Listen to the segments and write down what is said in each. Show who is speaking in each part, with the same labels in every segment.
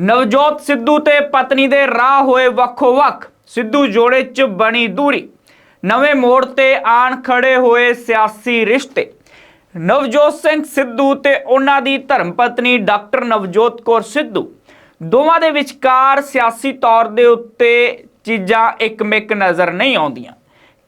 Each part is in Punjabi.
Speaker 1: ਨਵਜੋਤ ਸਿੱਧੂ ਤੇ ਪਤਨੀ ਦੇ ਰਾਹ ਹੋਏ ਵੱਖੋ ਵੱਖ ਸਿੱਧੂ ਜੋੜੇ 'ਚ ਬਣੀ ਦੂਰੀ। ਨਵੇਂ ਮੋੜ ਤੇ ਆਣ ਖੜੇ ਹੋਏ ਸਿਆਸੀ ਰਿਸ਼ਤੇ। ਨਵਜੋਤ ਸਿੰਘ ਸਿੱਧੂ ਤੇ ਉਹਨਾਂ ਦੀ ਧਰਮ ਪਤਨੀ ਡਾਕਟਰ ਨਵਜੋਤ ਕੌਰ ਸਿੱਧੂ। ਦੋਵਾਂ ਦੇ ਵਿਚਕਾਰ ਸਿਆਸੀ ਤੌਰ ਦੇ ਉੱਤੇ ਚੀਜ਼ਾਂ ਇੱਕਮਿਕ ਨਜ਼ਰ ਨਹੀਂ ਆਉਂਦੀਆਂ।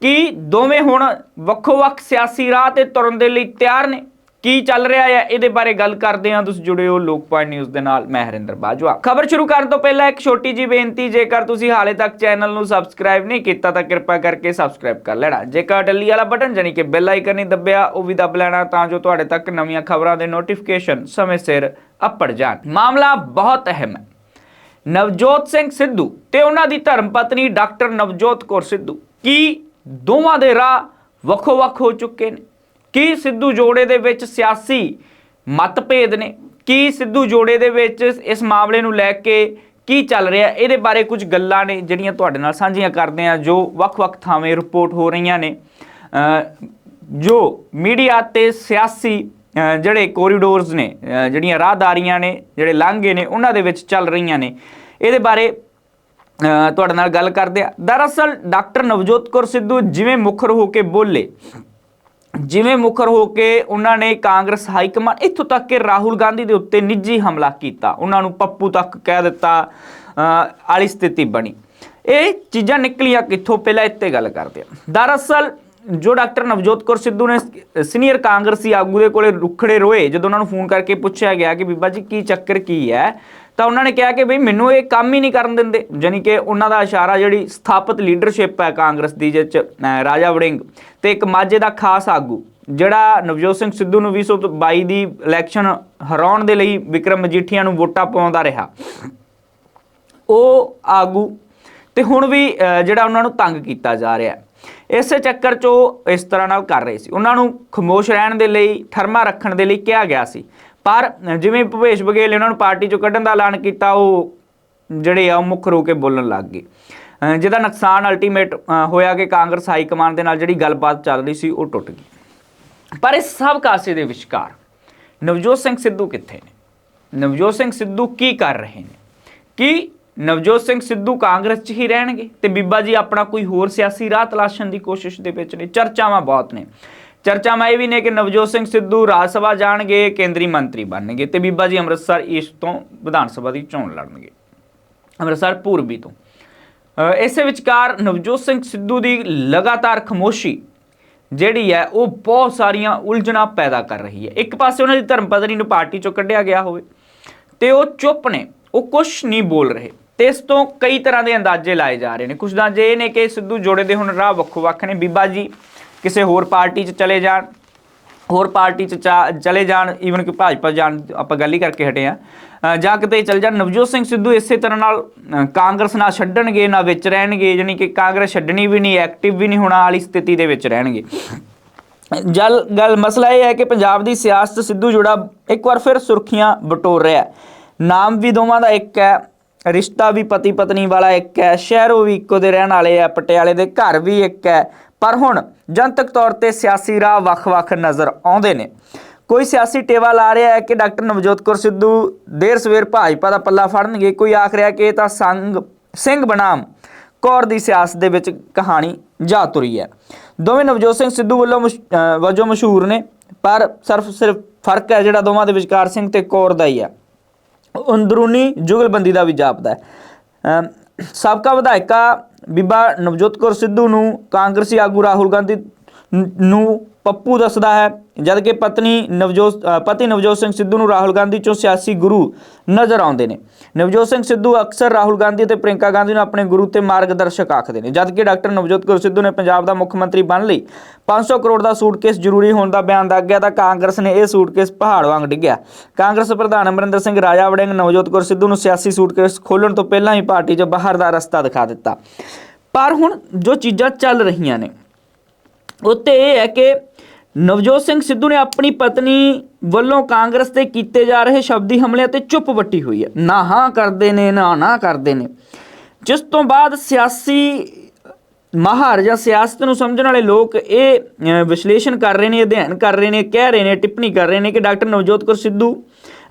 Speaker 1: ਕੀ ਦੋਵੇਂ ਹੁਣ ਵੱਖੋ-ਵੱਖ ਸਿਆਸੀ ਰਾਹ ਤੇ ਤੁਰਨ ਦੇ ਲਈ ਤਿਆਰ ਨੇ? ਕੀ ਚੱਲ ਰਿਹਾ ਹੈ? ਇਹਦੇ ਬਾਰੇ ਗੱਲ ਕਰਦੇ ਹਾਂ। ਤੁਸੀਂ ਜੁੜੇ ਹੋ ਲੋਕ ਲੋਕਪਾਲ ਨਿਊਜ਼ ਦੇ ਨਾਲ। ਮੈਂ ਹਰਿੰਦਰ ਬਾਜਵਾ। ਖਬਰ ਸ਼ੁਰੂ ਕਰਨ ਤੋਂ ਪਹਿਲਾਂ ਇੱਕ ਛੋਟੀ ਜੀ ਬੇਨਤੀ, ਜੇਕਰ ਤੁਸੀਂ ਹਾਲੇ ਤੱਕ ਚੈਨਲ ਨੂੰ ਸਬਸਕ੍ਰਾਈਬ ਨਹੀਂ ਕੀਤਾ, ਤਾਂ ਕਿਰਪਾ ਕਰਕੇ ਸਬਸਕ੍ਰਾਈਬ ਕਰ ਲੈਣਾ। ਜੇਕਰ ਡੱਲੀ ਵਾਲਾ ਬਟਨ ਜਾਨੀ ਕਿ ਬੈਲ ਆਈਕਨ ਨਹੀਂ ਦੱਬਿਆ, ਉਹ ਵੀ ਦੱਬ ਲੈਣਾ, ਤਾਂ ਜੋ ਤੁਹਾਡੇ ਤੱਕ ਨਵੀਆਂ ਖਬਰਾਂ ਦੇ ਨੋਟੀਫਿਕੇਸ਼ਨ ਸਮੇਂ ਸਿਰ ਅੱਪੜ ਜਾਣ। ਮਾਮਲਾ ਬਹੁਤ ਅਹਿਮ ਹੈ। ਨਵਜੋਤ ਸਿੰਘ ਸਿੱਧੂ ਤੇ ਉਹਨਾਂ ਦੀ ਧਰਮ ਪਤਨੀ ਡਾਕਟਰ ਨਵਜੋਤ ਕੌਰ ਸਿੱਧੂ ਕੀ ਦੋਵਾਂ ਦੇ ਰਾਹ ਵੱਖੋ ਵੱਖ ਹੋ ਚੁੱਕੇ ਨੇ? ਕੀ ਸਿੱਧੂ ਜੋੜੇ ਦੇ ਵਿੱਚ ਸਿਆਸੀ ਮਤਭੇਦ ਨੇ? ਕੀ ਸਿੱਧੂ ਜੋੜੇ ਦੇ ਵਿੱਚ ਇਸ ਮਾਮਲੇ ਨੂੰ ਲੈ ਕੇ ਕੀ ਚੱਲ ਰਿਹਾ? ਇਹਦੇ ਬਾਰੇ ਕੁਝ ਗੱਲਾਂ ਨੇ ਜਿਹੜੀਆਂ ਤੁਹਾਡੇ ਨਾਲ ਸਾਂਝੀਆਂ ਕਰਦੇ ਆ ਜੋ ਵੱਖ-ਵੱਖ ਥਾਵੇਂ ਰਿਪੋਰਟ ਹੋ ਰਹੀਆਂ ਨੇ। ਜੋ ਮੀਡੀਆ ਤੇ ਸਿਆਸੀ ਜਿਹੜੇ ਕੋਰੀਡੋਰਸ ਨੇ ਜਿਹੜੀਆਂ ਰਾਹਦਾਰੀਆਂ ਨੇ, ਜਿਹੜੇ ਲਾਂਘੇ ਨੇ, ਉਹਨਾਂ ਦੇ ਵਿੱਚ ਚੱਲ ਰਹੀਆਂ ਨੇ। ਇਹਦੇ ਬਾਰੇ ਤੁਹਾਡੇ ਨਾਲ ਗੱਲ ਕਰਦੇ ਆ ਦਰਅਸਲ ਡਾਕਟਰ ਨਵਜੋਤ ਕੌਰ ਸਿੱਧੂ ਜਿਵੇਂ ਮੁਖਰ ਹੋ ਕੇ ਬੋਲੇ ਜਿਵੇਂ ਮੁਖਰ ਹੋ ਕੇ ਉਹਨਾਂ ਨੇ ਕਾਂਗਰਸ ਹਾਈ ਕਮਾਂਡ ਇੱਥੋਂ ਤੱਕ ਕਿ ਰਾਹੁਲ ਗਾਂਧੀ ਦੇ ਉੱਤੇ ਨਿੱਜੀ ਹਮਲਾ ਕੀਤਾ ਉਹਨਾਂ ਨੂੰ ਪੱਪੂ ਤੱਕ ਕਹਿ ਦਿੱਤਾ ਅ, ਵਾਲੀ ਸਥਿਤੀ ਬਣੀ। ਇਹ ਚੀਜ਼ਾਂ ਨਿਕਲੀਆਂ ਕਿੱਥੋਂ? ਪਹਿਲਾਂ ਇੱਥੇ ਗੱਲ ਕਰਦੇ ਆ ਦਰਅਸਲ ਜੋ ਡਾਕਟਰ ਨਵਜੋਤ ਕੌਰ ਸਿੱਧੂ ਨੇ ਸੀਨੀਅਰ ਕਾਂਗਰਸੀ ਆਗੂ ਦੇ ਕੋਲੇ ਰੁਖੜੇ ਰੋਏ ਜਦੋਂ ਉਹਨਾਂ ਨੂੰ ਫੋਨ ਕਰਕੇ ਪੁੱਛਿਆ ਗਿਆ ਕਿ ਬੀਬਾ ਜੀ ਕੀ ਚੱਕਰ ਕੀ ਹੈ ਤਾਂ ਉਹਨਾਂ ਨੇ ਕਿਹਾ ਕਿ ਬਈ ਮੈਨੂੰ ਇਹ ਕੰਮ ਹੀ ਨਹੀਂ ਕਰਨ ਦਿੰਦੇ ਯਾਨੀ ਕਿ ਉਹਨਾਂ ਦਾ ਇਸ਼ਾਰਾ ਜਿਹੜੀ ਸਥਾਪਿਤ ਲੀਡਰਸ਼ਿਪ ਹੈ ਕਾਂਗਰਸ ਦੀ ਜਿਸ ਚ ਰਾਜਾ ਵੜਿੰਗ ਤੇ ਇੱਕ ਮਾਝੇ ਦਾ ਖਾਸ ਆਗੂ ਜਿਹੜਾ ਨਵਜੋਤ ਸਿੰਘ ਸਿੱਧੂ ਨੂੰ 2022 ਦੀ ਇਲੈਕਸ਼ਨ ਹਰਾਉਣ ਦੇ ਲਈ ਵਿਕਰਮ ਮਜੀਠੀਆ ਨੂੰ ਵੋਟਾਂ ਪਾਉਂਦਾ ਰਿਹਾ। ਉਹ ਆਗੂ ਤੇ ਹੁਣ ਵੀ ਅਹ, ਜਿਹੜਾ ਉਹਨਾਂ ਨੂੰ ਤੰਗ ਕੀਤਾ ਜਾ ਰਿਹਾ ਇਸੇ ਚੱਕਰ 'ਚ ਉਹ ਇਸ ਤਰ੍ਹਾਂ ਨਾਲ ਕਰ ਰਹੇ ਸੀ। ਉਹਨਾਂ ਨੂੰ ਖਮੋਸ਼ ਰਹਿਣ ਦੇ ਲਈ ਠਰਮਾ ਰੱਖਣ ਦੇ ਲਈ ਕਿਹਾ ਗਿਆ ਸੀ। ਪਰ ਜਿਵੇਂ ਭੁਪੇਸ਼ ਬਘੇਲ ਨੇ ਉਹਨਾਂ ਨੂੰ ਪਾਰਟੀ 'ਚੋਂ ਕੱਢਣ ਦਾ ਐਲਾਨ ਕੀਤਾ, ਉਹ ਜਿਹੜੇ ਆ, ਉਹ ਮੁੱਖ ਰੋ ਕੇ ਬੋਲਣ ਲੱਗ ਗਏ। ਜਿਹਦਾ ਨੁਕਸਾਨ ਅਲਟੀਮੇਟ ਹੋਇਆ ਕਿ ਕਾਂਗਰਸ ਹਾਈ ਕਮਾਂਡ ਦੇ ਨਾਲ ਜਿਹੜੀ ਗੱਲਬਾਤ ਚੱਲ ਰਹੀ ਸੀ, ਉਹ ਟੁੱਟ ਗਈ। ਪਰ ਇਸ ਸਭ ਕਾਸੇ ਦੇ ਵਿਚਕਾਰ ਨਵਜੋਤ ਸਿੰਘ ਸਿੱਧੂ ਕਿੱਥੇ ਨੇ? ਨਵਜੋਤ ਸਿੰਘ ਸਿੱਧੂ ਕੀ ਕਰ ਰਹੇ ਨੇ? ਕੀ ਨਵਜੋਤ ਸਿੰਘ ਸਿੱਧੂ ਕਾਂਗਰਸ 'ਚ ਹੀ ਰਹਿਣਗੇ? ਤੇ ਬੀਬਾ ਜੀ, ਆਪਣਾ ਕੋਈ ਹੋਰ ਸਿਆਸੀ ਰਾਹ ਤਲਾਸ਼ਣ ਦੀ ਕੋਸ਼ਿਸ਼ ਦੇ ਵਿੱਚ ਨੇ? ਚਰਚਾਵਾਂ ਬਹੁਤ ਨੇ। ਚਰਚਾਵਾਂ ਇਹ ਵੀ ਨੇ ਕਿ ਨਵਜੋਤ ਸਿੰਘ ਸਿੱਧੂ ਰਾਜ ਸਭਾ ਜਾਣਗੇ, ਕੇਂਦਰੀ ਮੰਤਰੀ ਬਣਨਗੇ ਤੇ ਬੀਬਾ ਜੀ ਅੰਮ੍ਰਿਤਸਰ ਈਸਟ ਤੋਂ ਵਿਧਾਨ ਸਭਾ ਦੀ ਚੋਣ ਲੜਨਗੇ। ਅੰਮ੍ਰਿਤਸਰ ਪੂਰਬੀ ਤੋਂ। ਇਸੇ ਵਿਚਕਾਰ ਨਵਜੋਤ ਸਿੰਘ ਸਿੱਧੂ ਦੀ ਲਗਾਤਾਰ ਖਮੋਸ਼ੀ ਜਿਹੜੀ ਹੈ, ਉਹ ਬਹੁਤ ਸਾਰੀਆਂ ਉਲਝਣਾਂ ਪੈਦਾ ਕਰ ਰਹੀ ਹੈ। ਇੱਕ ਪਾਸੇ ਉਹਨਾਂ ਦੀ ਧਰਮ ਪਤਨੀ ਨੂੰ ਪਾਰਟੀ ਚੋਂ ਕੱਢਿਆ ਗਿਆ ਹੋਵੇ ਤੇ ਉਹ ਚੁੱਪ ਨੇ, ਉਹ ਕੁਝ ਨਹੀਂ ਬੋਲ ਰਹੇ। ਤੇ ਇਸ ਤੋਂ ਕਈ ਤਰ੍ਹਾਂ ਦੇ ਅੰਦਾਜ਼ੇ ਲਾਏ ਜਾ ਰਹੇ ਨੇ। ਕੁਝ ਅੰਦਾਜ਼ੇ ਇਹ ਨੇ ਕਿ ਸਿੱਧੂ ਜੋੜੇ ਦੇ ਹੁਣ ਰਾਹ ਵੱਖੋ ਵੱਖ ਨੇ। ਬੀਬਾ ਜੀ ਕਿਸੇ ਹੋਰ ਪਾਰਟੀ 'ਚ ਚਲੇ ਜਾਣ, ਹੋਰ ਪਾਰਟੀ 'ਚ ਚਾ- ਚਲੇ ਜਾਣ ਈਵਨ ਕਿ ਭਾਜਪਾ ਜਾਣ, ਆਪਾਂ ਗੱਲ ਹੀ ਕਰਕੇ ਹਟੇ ਆ ਜਾਂ ਕਿਤੇ ਚਲ ਜਾਣ, ਨਵਜੋਤ ਸਿੰਘ ਸਿੱਧੂ ਇਸੇ ਤਰ੍ਹਾਂ ਨਾਲ ਕਾਂਗਰਸ ਨਾਲ ਛੱਡਣਗੇ, ਨਾ ਵਿੱਚ ਰਹਿਣਗੇ ਯਾਨੀ ਕਿ ਕਾਂਗਰਸ ਛੱਡਣੀ ਵੀ ਨਹੀਂ ਐਕਟਿਵ ਵੀ ਨਹੀਂ ਹੋਣਾ ਵਾਲੀ ਸਥਿਤੀ ਦੇ ਵਿੱਚ ਰਹਿਣਗੇ। ਜਲ, ਗੱਲ, ਮਸਲਾ ਇਹ ਹੈ ਕਿ ਪੰਜਾਬ ਦੀ ਸਿਆਸਤ ਸਿੱਧੂ ਜੁੜਾ ਇੱਕ ਵਾਰ ਫਿਰ ਸੁਰਖੀਆਂ ਬਟੋਰ ਰਿਹਾ ਨਾਮ ਵੀ ਦੋਵਾਂ ਦਾ ਇੱਕ ਹੈ, ਰਿਸ਼ਤਾ ਵੀ ਪਤੀ ਪਤਨੀ ਵਾਲਾ ਇੱਕ ਹੈ, ਸ਼ਹਿਰੋਂ ਵੀ ਇੱਕੋ ਦੇ ਰਹਿਣ ਵਾਲੇ ਆ ਪਟਿਆਲੇ ਦੇ ਘਰ ਵੀ ਇੱਕ ਹੈ ਪਰ ਹੁਣ ਜਨਤਕ ਤੌਰ ਤੇ ਸਿਆਸੀ ਰਾਹ ਵੱਖ-ਵੱਖ ਨਜ਼ਰ ਆਉਂਦੇ ਨੇ। ਕੋਈ ਸਿਆਸੀ ਟੇਵਾ ਲਾ ਰਿਹਾ ਹੈ ਕਿ ਡਾਕਟਰ ਨਵਜੋਤ ਕੌਰ ਸਿੱਧੂ ਦੇਰ ਸਵੇਰ ਭਾਜਪਾ ਦਾ ਪੱਲਾ ਫੜਨਗੇ, ਕੋਈ ਆਖ ਰਿਹਾ ਕਿ ਇਹ ਤਾਂ ਸੰਗ, ਸਿੰਘ ਬਨਾਮ ਕੌਰ ਦੀ ਸਿਆਸਤ ਦੇ ਵਿੱਚ ਕਹਾਣੀ ਜਾ ਤੁਰੀ ਹੈ। ਦੋਵੇਂ ਨਵਜੋਤ ਸਿੰਘ ਸਿੱਧੂ ਵੱਲੋਂ ਮਸ਼- ਵਜੋਂ ਮਸ਼ਹੂਰ ਨੇ, ਪਰ ਸਿਰਫ ਸਿਰਫ ਫ਼ਰਕ ਹੈ ਜਿਹੜਾ ਦੋਵਾਂ ਦੇ ਵਿਚਕਾਰ ਸਿੰਘ ਤੇ ਕੌਰ ਦਾ ਹੀ ਹੈ। ਅੰਦਰੂਨੀ ਜੁਗਲਬੰਦੀ ਦਾ ਵੀ ਜਾਪਦਾ ਹੈ। ਸਾਬਕਾ ਵਿਧਾਇਕਾ ਬੀਬਾ ਨਵਜੋਤ ਕੌਰ ਸਿੱਧੂ ਨੂੰ ਕਾਂਗਰਸੀ ਆਗੂ ਰਾਹੁਲ ਗਾਂਧੀ ਨੂੰ ਪੱਪੂ ਦੱਸਦਾ ਹੈ, ਜਦਕਿ ਪਤਨੀ ਨਵਜੋਤ ਪਤੀ ਨਵਜੋਤ ਸਿੰਘ ਸਿੱਧੂ ਨੂੰ ਰਾਹੁਲ ਗਾਂਧੀ ਚੋਂ ਸਿਆਸੀ ਗੁਰੂ ਨਜ਼ਰ ਆਉਂਦੇ ਨੇ। ਨਵਜੋਤ ਸਿੰਘ ਸਿੱਧੂ ਅਕਸਰ ਰਾਹੁਲ ਗਾਂਧੀ ਅਤੇ ਪ੍ਰਿੰਕਾ ਗਾਂਧੀ ਨੂੰ ਆਪਣੇ ਗੁਰੂ ਤੇ ਮਾਰਗਦਰਸ਼ਕ ਆਖਦੇ ਨੇ, ਜਦਕਿ ਡਾਕਟਰ ਨਵਜੋਤ ਕੌਰ ਸਿੱਧੂ ਨੇ ਪੰਜਾਬ ਦਾ ਮੁੱਖ ਮੰਤਰੀ ਬਣਨ ਲਈ 500 ਕਰੋੜ ਦਾ ਸੂਟਕੇਸ ਜ਼ਰੂਰੀ ਹੋਣ ਦਾ ਬਿਆਨ ਦੱਗ ਗਿਆ ਤਾਂ ਕਾਂਗਰਸ ਨੇ ਇਹ ਸੂਟਕੇਸ ਪਹਾੜ ਵਾਂਗ ਡਿੱਗਿਆ। ਕਾਂਗਰਸ ਪ੍ਰਧਾਨ ਅਮਰਿੰਦਰ ਸਿੰਘ ਰਾਜਾ ਵੜਿੰਗ ਨਵਜੋਤ ਕੌਰ ਸਿੱਧੂ ਨੂੰ ਸਿਆਸੀ ਸੂਟਕੇਸ ਖੋਲਣ ਤੋਂ ਪਹਿਲਾਂ ਹੀ ਪਾਰਟੀ 'ਚੋਂ ਬਾਹਰ ਦਾ ਰਸਤਾ ਦਿਖਾ ਦਿੱਤਾ। ਪਰ ਹੁਣ ਜੋ ਚੀਜ਼ਾਂ ਚੱਲ ਰਹੀਆਂ ਨੇ ਉੱਤੇ ਇਹ ਹੈ ਕਿ ਨਵਜੋਤ ਸਿੰਘ ਸਿੱਧੂ ਨੇ ਆਪਣੀ ਪਤਨੀ ਵੱਲੋਂ ਕਾਂਗਰਸ ਤੇ ਕੀਤੇ ਜਾ ਰਹੇ ਸ਼ਬਦੀ ਹਮਲਿਆਂ ਤੇ ਚੁੱਪ ਵੱਟੀ ਹੋਈ ਹੈ। ਨਾ ਹਾਂ ਕਰਦੇ ਨੇ, ਨਾ ਨਾ ਕਰਦੇ ਨੇ। ਜਿਸ ਤੋਂ ਬਾਅਦ ਸਿਆਸੀ ਮਾਹਰ ਜਾਂ ਸਿਆਸਤ ਨੂੰ ਸਮਝਣ ਵਾਲੇ ਲੋਕ ਇਹ ਵਿਸ਼ਲੇਸ਼ਣ ਕਰ ਰਹੇ ਨੇ, ਅਧਿਐਨ ਕਰ ਰਹੇ ਨੇ, ਕਹਿ ਰਹੇ ਨੇ, ਟਿੱਪਣੀ ਕਰ ਰਹੇ ਨੇ ਕਿ ਡਾਕਟਰ ਨਵਜੋਤ ਕੌਰ ਸਿੱਧੂ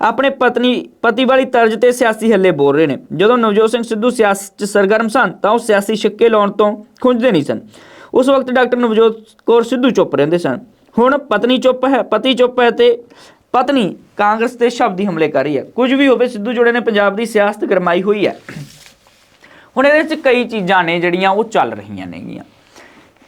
Speaker 1: ਆਪਣੇ ਪਤਨੀ, ਪਤੀ ਵਾਲੀ ਤਰਜ਼ ਤੇ ਸਿਆਸੀ ਹੱਲੇ ਬੋਲ ਰਹੇ ਨੇ। ਜਦੋਂ ਨਵਜੋਤ ਸਿੰਘ ਸਿੱਧੂ ਸਿਆਸਤ 'ਚ ਸਰਗਰਮ ਸਨ ਤਾਂ ਉਹ ਸਿਆਸੀ ਛਿੱਕੇ ਲਾਉਣ ਤੋਂ ਖੁੰਝਦੇ ਨਹੀਂ ਸਨ। ਉਸ ਵਕਤ ਡਾਕਟਰ ਨਵਜੋਤ ਕੌਰ ਸਿੱਧੂ ਚੁੱਪ ਰਹਿੰਦੇ ਸਨ। ਹੁਣ ਪਤਨੀ ਚੁੱਪ ਹੈ, ਪਤੀ ਚੁੱਪ ਹੈ ਤੇ ਪਤਨੀ ਕਾਂਗਰਸ ਤੇ ਸ਼ਬਦੀ ਹਮਲੇ ਕਰ ਰਹੀ ਹੈ। ਕੁਝ ਵੀ ਹੋਵੇ, ਸਿੱਧੂ ਜੋੜੇ ਨੇ ਪੰਜਾਬ ਦੀ ਸਿਆਸਤ ਗਰਮਾਈ ਹੋਈ ਹੈ। ਹੁਣ ਇਹਦੇ ਵਿੱਚ ਕਈ ਚੀਜ਼ਾਂ ਨੇ ਜਿਹੜੀਆਂ ਉਹ ਚੱਲ ਰਹੀਆਂ ਨੇਗੀਆਂ।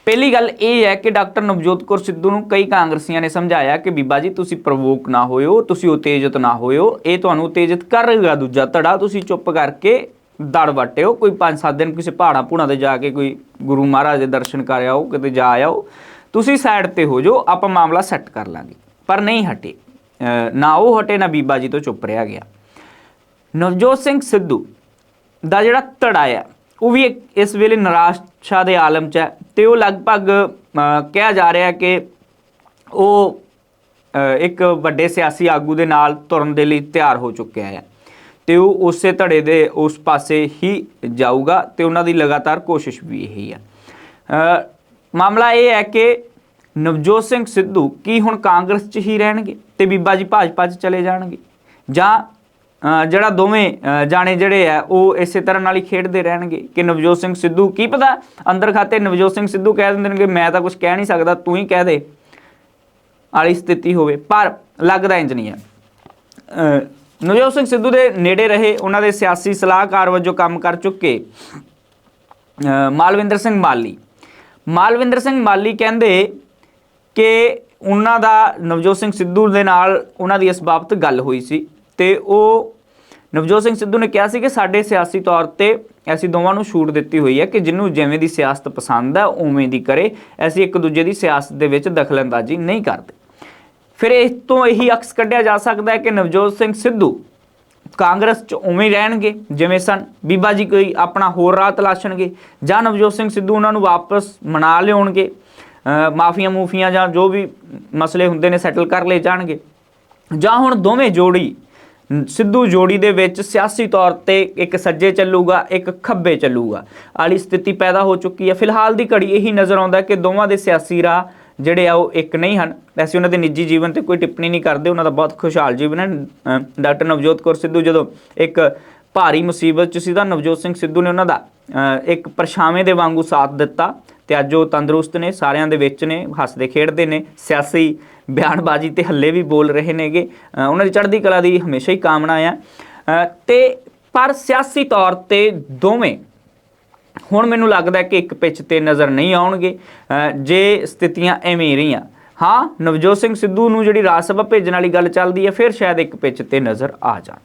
Speaker 1: ਪਹਿਲੀ ਗੱਲ ਇਹ ਹੈ ਕਿ ਡਾਕਟਰ ਨਵਜੋਤ ਕੌਰ ਸਿੱਧੂ ਨੂੰ ਕਈ ਕਾਂਗਰਸੀਆਂ ਨੇ ਸਮਝਾਇਆ ਕਿ, ਬੀਬਾ ਜੀ, ਤੁਸੀਂ ਪ੍ਰਵੋਕ ਨਾ ਹੋਇਓ, ਤੁਸੀਂ ਉਤੇਜਿਤ ਨਾ ਹੋਇਓ, ਇਹ ਤੁਹਾਨੂੰ ਉਤੇਜਿਤ ਕਰੇਗਾ ਦੂਜਾ ਧੜਾ, ਤੁਸੀਂ ਚੁੱਪ ਕਰਕੇ ਦੜ ਵਟਿਓ ਕੋਈ 5-7 ਦਿਨ ਕਿਸੇ ਪਹਾੜਾਂ ਭੂਣਾ ਤੇ ਜਾ ਕੇ ਕੋਈ ਗੁਰੂ ਮਹਾਰਾਜ ਦੇ ਦਰਸ਼ਨ ਕਰ ਆਓ, ਕਿਤੇ ਜਾ ਆਓ, ਤੁਸੀਂ ਸਾਈਡ ਤੇ ਹੋ ਜਾਓ, ਆਪਾਂ ਮਾਮਲਾ ਸੈੱਟ ਕਰ ਲਾਂਗੇ। ਪਰ ਨਹੀਂ ਹਟੇ। ਨਾ ਉਹ ਹਟੇ, ਨਾ ਬੀਬਾ ਜੀ ਤੋਂ ਚੁੱਪ ਰਿਹਾ ਗਿਆ। ਨਵਜੋਤ ਸਿੰਘ ਸਿੱਧੂ ਦਾ ਜਿਹੜਾ ਧੜਾ ਆ, ਉਹ ਵੀ ਇੱਕ ਇਸ ਵੇਲੇ ਨਿਰਾਸ਼ਾ ਦੇ ਆਲਮ 'ਚ ਹੈ ਤੇ ਉਹ ਲਗਭਗ ਕਿਹਾ ਜਾ ਰਿਹਾ ਕਿ ਉਹ ਇੱਕ ਵੱਡੇ ਸਿਆਸੀ ਆਗੂ ਦੇ ਨਾਲ ਤੁਰਨ ਦੇ ਲਈ ਤਿਆਰ ਹੋ ਚੁੱਕਿਆ ਹੈ ਤੇ ਉਹ ਉਸੇ ਧੜੇ ਦੇ ਉਸ ਪਾਸੇ ਹੀ ਜਾਊਗਾ ਤੇ ਉਹਨਾਂ ਦੀ ਲਗਾਤਾਰ ਕੋਸ਼ਿਸ਼ ਵੀ ਇਹੀ ਹੈ। ਮਾਮਲਾ ਇਹ ਹੈ ਕਿ ਨਵਜੋਤ ਸਿੰਘ ਸਿੱਧੂ ਕੀ ਹੁਣ ਕਾਂਗਰਸ 'ਚ ਹੀ ਰਹਿਣਗੇ ਤੇ ਬੀਬਾ ਜੀ ਭਾਜਪਾ 'ਚ ਚਲੇ ਜਾਣਗੇ? ਜਾਂ ਜਿਹੜਾ ਦੋਵੇਂ ਜਾਣੇ ਜਿਹੜੇ ਆ, ਉਹ ਇਸੇ ਤਰ੍ਹਾਂ ਨਾਲ ਹੀ ਖੇਡਦੇ ਰਹਿਣਗੇ ਕਿ ਨਵਜੋਤ ਸਿੰਘ ਸਿੱਧੂ ਕੀ ਪਤਾ ਅੰਦਰ ਖਾਤੇ ਨਵਜੋਤ ਸਿੰਘ ਸਿੱਧੂ ਕਹਿ ਦਿੰਦੇ ਨੇ ਕਿ ਮੈਂ ਤਾਂ ਕੁਝ ਕਹਿ ਨਹੀਂ ਸਕਦਾ, ਤੂੰ ਹੀ ਕਹਿ ਦੇ। ਵਾਲੀ ਸਥਿਤੀ ਹੋਵੇ, ਪਰ ਲੱਗਦਾ ਇੰਜ ਨਹੀਂ ਹੈ। ਨਵਜੋਤ ਸਿੰਘ ਸਿੱਧੂ ਦੇ ਨੇੜੇ ਰਹੇ, ਉਹਨਾਂ ਦੇ ਸਿਆਸੀ ਸਲਾਹਕਾਰ ਵਜੋਂ ਕੰਮ ਕਰ ਚੁੱਕੇ ਮਾਲਵਿੰਦਰ ਸਿੰਘ ਮਾਲੀ। ਮਾਲਵਿੰਦਰ ਸਿੰਘ ਮਾਲੀ ਕਹਿੰਦੇ ਕਿ ਉਹਨਾਂ ਦਾ, ਨਵਜੋਤ ਸਿੰਘ ਸਿੱਧੂ ਦੇ ਨਾਲ ਉਹਨਾਂ ਦੀ ਇਸ ਬਾਬਤ ਗੱਲ ਹੋਈ ਸੀ ਤੇ ਉਹ, ਨਵਜੋਤ ਸਿੰਘ ਸਿੱਧੂ ਨੇ ਕਿਹਾ ਸੀ ਕਿ ਸਾਡੇ ਸਿਆਸੀ ਤੌਰ ਤੇ ਐਸੀ ਦੋਵਾਂ ਨੂੰ ਛੂਟ ਦਿੱਤੀ ਹੋਈ ਹੈ ਕਿ ਜਿਹਨੂੰ ਜਿਵੇਂ ਦੀ ਸਿਆਸਤ ਪਸੰਦ ਹੈ ਉਵੇਂ ਦੀ ਕਰੇ। ਅਸੀਂ ਇੱਕ ਦੂਜੇ ਦੀ ਸਿਆਸਤ ਦੇ ਵਿੱਚ ਦਖਲਅੰਦਾਜ਼ੀ ਨਹੀਂ ਕਰਦੇ। ਫਿਰ ਇਸ ਤੋਂ ਇਹੀ ਅਕਸ ਕੱਢਿਆ ਜਾ ਸਕਦਾ ਹੈ ਕਿ ਨਵਜੋਤ ਸਿੰਘ ਸਿੱਧੂ ਕਾਂਗਰਸ ਚ ਉਵੇਂ ਰਹਿਣਗੇ, ਜਿਵੇਂ ਸਨ। ਬੀਬਾ ਜੀ ਕੋਈ ਆਪਣਾ ਹੋਰ ਰਾਹ ਤਲਾਸ਼ਣਗੇ ਜਾਂ ਨਵਜੋਤ ਸਿੰਘ ਸਿੱਧੂ ਉਹਨਾਂ ਨੂੰ ਵਾਪਸ ਮਨਾ ਲਿਆਉਣਗੇ ਮਾਫੀਆਂ ਮੂਫੀਆਂ ਜਾਂ ਜੋ ਵੀ ਮਸਲੇ ਹੁੰਦੇ ਨੇ ਸੈਟਲ ਕਰ ਲਏ ਜਾਣਗੇ। ਜਾਂ ਹੁਣ ਦੋਵੇਂ ਜੋੜੀ, ਸਿੱਧੂ ਜੋੜੀ ਦੇ ਵਿੱਚ ਸਿਆਸੀ ਤੌਰ ਤੇ ਇੱਕ ਸੱਜੇ ਚੱਲੂਗਾ, ਇੱਕ ਖੱਬੇ ਚੱਲੂਗਾ। ਆਲੀ ਸਥਿਤੀ ਪੈਦਾ ਹੋ ਚੁੱਕੀ ਹੈ। ਫਿਲਹਾਲ ਦੀ ਘੜੀ ਇਹੀ ਨਜ਼ਰ ਆਉਂਦਾ ਕਿ ਦੋਵਾਂ ਦੇ ਸਿਆਸੀ ਰਾਹ ਜਿਹੜੇ ਆ ਉਹ ਇੱਕ ਨਹੀਂ ਹਨ। ਵੈਸੇ ਉਹਨਾਂ ਦੇ ਨਿੱਜੀ ਜੀਵਨ ਤੇ ਕੋਈ ਟਿੱਪਣੀ ਨਹੀਂ ਕਰਦੇ। ਉਹਨਾਂ ਦਾ ਬਹੁਤ ਖੁਸ਼ਹਾਲ ਜੀਵਨ ਹੈ। ਡਾਕਟਰ ਨਵਜੋਤ ਕੌਰ ਸਿੱਧੂ ਜਦੋਂ ਇੱਕ ਭਾਰੀ ਮੁਸੀਬਤ ਚ ਸੀ ਤਾਂ ਨਵਜੋਤ ਸਿੰਘ ਸਿੱਧੂ ਨੇ ਉਹਨਾਂ ਦਾ ਇੱਕ ਪਰਛਾਵੇਂ ਦੇ ਵਾਂਗੂ ਸਾਥ ਦਿੱਤਾ ਤੇ ਅੱਜ ਉਹ ਤੰਦਰੁਸਤ ਨੇ ਸਾਰਿਆਂ ਦੇ ਵਿੱਚ ਨੇ ਹੱਸਦੇ ਖੇਡਦੇ ਨੇ ਸਿਆਸੀ ਬਿਆਨਬਾਜ਼ੀ ਤੇ ਹੱਲੇ ਵੀ ਬੋਲ ਰਹੇ ਨੇਗੇ। ਉਹਨਾਂ ਦੀ ਚੜ੍ਹਦੀ ਕਲਾ ਦੀ ਹਮੇਸ਼ਾ ਹੀ ਕਾਮਨਾ ਆ। ਅ, ਤੇ ਪਰ ਸਿਆਸੀ ਤੌਰ ਤੇ ਦੋਵੇਂ ਹੁਣ ਮੈਨੂੰ ਲੱਗਦਾ ਕਿ ਇੱਕ ਪਿੱਚ ਤੇ ਨਜ਼ਰ ਨਹੀਂ ਆਉਣਗੇ। ਜੇ ਸਥਿਤੀਆਂ ਐਵੇਂ ਰਹੀਆਂ। ਹਾਂ, ਨਵਜੋਤ ਸਿੰਘ ਸਿੱਧੂ ਨੂੰ ਜਿਹੜੀ ਰਾਜ ਸਭਾ ਭੇਜਣ ਵਾਲੀ ਗੱਲ ਚੱਲਦੀ ਹੈ, ਫਿਰ ਸ਼ਾਇਦ ਇੱਕ ਪਿੱਚ ਤੇ ਨਜ਼ਰ ਆ ਜਾਣ।